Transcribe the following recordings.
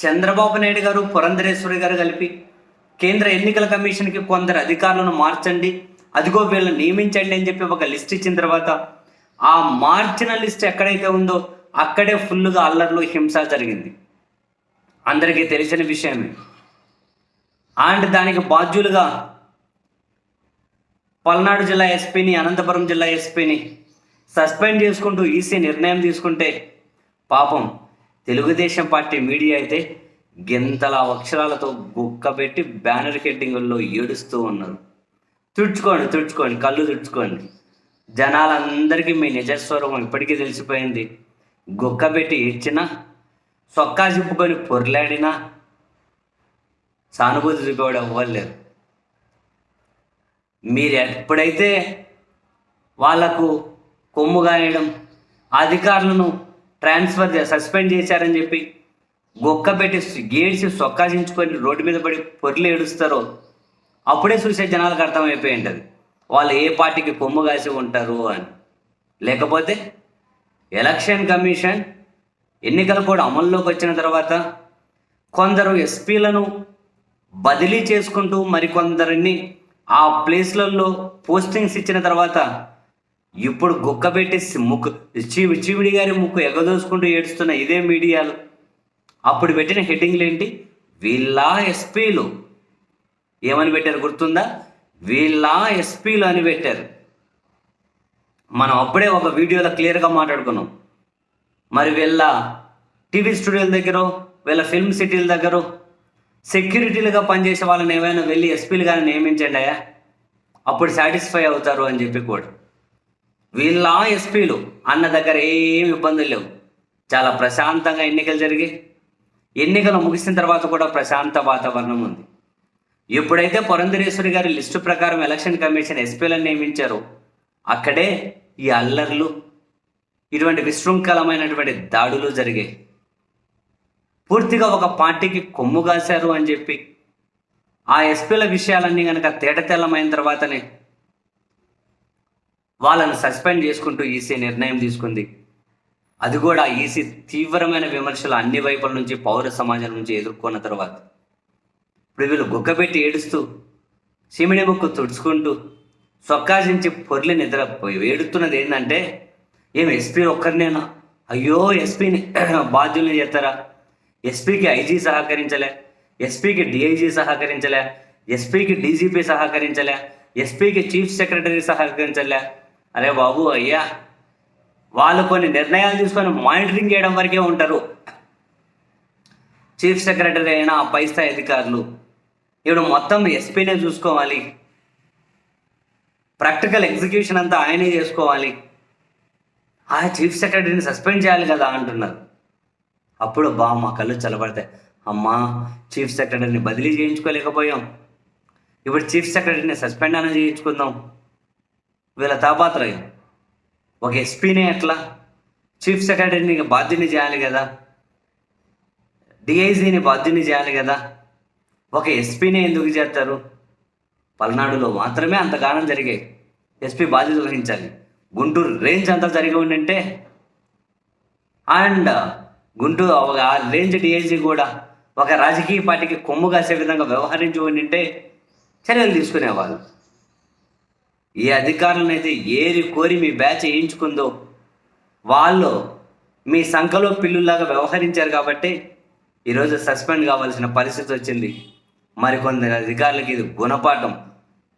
చంద్రబాబు నాయుడు గారు పురంధరేశ్వరి గారు కలిపి కేంద్ర ఎన్నికల కమిషన్కి కొందరు అధికారులను మార్చండి. అదిగో వీళ్ళని నియమించండి అని చెప్పి ఒక లిస్ట్ ఇచ్చిన తర్వాత ఆ మార్చిన లిస్ట్ ఎక్కడైతే ఉందో అక్కడే ఫుల్గా అల్లర్లు హింస జరిగింది. అందరికీ తెలిసిన విషయమే. అండ్ దానికి బాధ్యులుగా పల్నాడు జిల్లా ఎస్పీని అనంతపురం జిల్లా ఎస్పీని సస్పెండ్ చేసుకుంటూ ఈసీ నిర్ణయం తీసుకుంటే పాపం తెలుగుదేశం పార్టీ మీడియా అయితే గింతల అక్షరాలతో గుక్కబెట్టి బ్యానర్ హెడ్డింగుల్లో ఏడుస్తూ ఉన్నారు తుడుచుకోండి తుడుచుకోండి కళ్ళు తుడుచుకోండి. జనాలందరికీ మీ నిజస్వరూపం ఇప్పటికీ తెలిసిపోయింది. గుక్కబెట్టి ఇచ్చినా సొక్కా జిప్పుకొని పొర్లాడినా సానుభూతి చూపేవాడు అవ్వలేరు మీరు ఎప్పుడైతే వాళ్ళకు కొమ్ము గాయడం అధికారులను ట్రాన్స్ఫర్ సస్పెండ్ చేశారని చెప్పి గొక్క పెట్టి గేడ్చి సొక్కాసించుకొని రోడ్డు మీద పడి పొర్లు ఏడుస్తారో అప్పుడే చూసే జనాలకు అర్థమైపోయి ఉంటుంది వాళ్ళు ఏ పార్టీకి కొమ్ము కాసి ఉంటారు అని. లేకపోతే ఎలక్షన్ కమిషన్ ఎన్నికలు కూడా అమల్లోకి వచ్చిన తర్వాత కొందరు ఎస్పీలను బదిలీ చేసుకుంటూ మరికొందరిని ఆ ప్లేస్లలో పోస్టింగ్స్ ఇచ్చిన తర్వాత ఇప్పుడు గుక్క పెట్టి ముక్కు చీవి చీవిడి గారి ముక్కు ఎగదోసుకుంటూ ఏడుస్తున్న ఇదే మీడియాలు. అప్పుడు పెట్టిన హెడ్డింగ్లు ఏంటి? వీళ్ళ ఎస్పీలు. ఏమని పెట్టారు గుర్తుందా? వీళ్ళ ఎస్పీలు అని పెట్టారు. మనం అప్పుడే ఒక వీడియోలో క్లియర్గా మాట్లాడుకున్నాం. మరి వీళ్ళ టీవీ స్టూడియోల దగ్గర వీళ్ళ ఫిల్మ్ సిటీల దగ్గర సెక్యూరిటీలుగా పనిచేసే వాళ్ళని ఏమైనా వెళ్ళి ఎస్పీలు కానీ నియమించండి అయ్యా. అప్పుడు సాటిస్ఫై అవుతారు అని చెప్పి కూడా. వీళ్ళ ఎస్పీలు అన్న దగ్గర ఏమి ఇబ్బందులు లేవు. చాలా ప్రశాంతంగా ఎన్నికలు జరిగాయి. ఎన్నికలు ముగిసిన తర్వాత కూడా ప్రశాంత వాతావరణం ఉంది. ఎప్పుడైతే పురంధరేశ్వరి గారి లిస్టు ప్రకారం ఎలక్షన్ కమిషన్ ఎస్పీలను నియమించారో అక్కడే ఈ అల్లర్లు ఇటువంటి విశృంఖలమైనటువంటి దాడులు జరిగాయి. పూర్తిగా ఒక పార్టీకి కొమ్ము కాశారు అని చెప్పి ఆ ఎస్పీల విషయాలన్నీ కనుక తేటతెల్లమైన తర్వాతనే వాళ్ళని సస్పెండ్ చేసుకుంటూ ఈసీ నిర్ణయం తీసుకుంది. అది కూడా ఈసీ తీవ్రమైన విమర్శలు అన్ని వైపుల నుంచి పౌర సమాజం నుంచి ఎదుర్కొన్న తర్వాత. ఇప్పుడు వీళ్ళు గుగ్గబెట్టి ఏడుస్తూ సిమిడి ముక్కు తుడుచుకుంటూ సొక్కాజించి పొర్లి నిద్రపోయి ఏడుతున్నది ఏంటంటే ఏం ఎస్పీ ఒక్కరినేనా? అయ్యో ఎస్పీని బాధ్యుల్ని చేస్తారా? ఎస్పీకి ఐజీ సహకరించలే ఎస్పీకి డిఐజీ సహకరించలే ఎస్పీకి డీజీపీ సహకరించలే ఎస్పీకి చీఫ్ సెక్రటరీ సహకరించలే అరే బాబు అయ్యా. వాళ్ళు కొన్ని నిర్ణయాలు తీసుకొని మానిటరింగ్ చేయడం వరకే ఉంటారు. చీఫ్ సెక్రటరీ అయినా పై స్థాయి అధికారులు. ఇప్పుడు మొత్తం ఎస్పీనే చూసుకోవాలి. ప్రాక్టికల్ ఎగ్జిక్యూషన్ అంతా ఆయనే చేసుకోవాలి. ఆ చీఫ్ సెక్రటరీని సస్పెండ్ చేయాలి కదా అంటున్నారు. అప్పుడు బా మా కళ్ళు చల్లబడతాయి. అమ్మా చీఫ్ సెక్రటరీని బదిలీ చేయించుకోలేకపోయాం. ఇప్పుడు చీఫ్ సెక్రటరీని సస్పెండ్ అని చేయించుకుందాం. వీళ్ళ తాపాత్రయం ఒక ఎస్పీనే ఎట్లా? చీఫ్ సెక్రటరీని బాధ్యని చేయాలి కదా. డిఐజీని బాధ్యని చేయాలి కదా. ఒక ఎస్పీనే ఎందుకు చేస్తారు? పల్నాడులో మాత్రమే అంతగానం జరిగాయి ఎస్పీ బాధ్యత వహించాలి. గుంటూరు రేంజ్ అంతా జరిగి ఉండింటే. అండ్ గుంటూరు ఒక ఆ రేంజ్ డిఐజీ కూడా ఒక రాజకీయ పార్టీకి కొమ్ము కాసే విధంగా వ్యవహరించి ఉండింటే చర్యలు తీసుకునేవాళ్ళు. ఈ అధికారులను అయితే ఏరి కోరి మీ బ్యాచ్ వేయించుకుందో వాళ్ళు మీ సంఖలో పిల్లుల్లాగా వ్యవహరించారు కాబట్టి ఈరోజు సస్పెండ్ కావాల్సిన పరిస్థితి వచ్చింది. మరికొందరు అధికారులకి ఇది గుణపాఠం.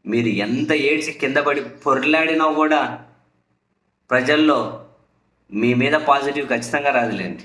మీరు ఎంత ఏడ్చి కింద పడి పొరలాడినా కూడా ప్రజల్లో మీ మీద పాజిటివ్ ఖచ్చితంగా రాదులేండి.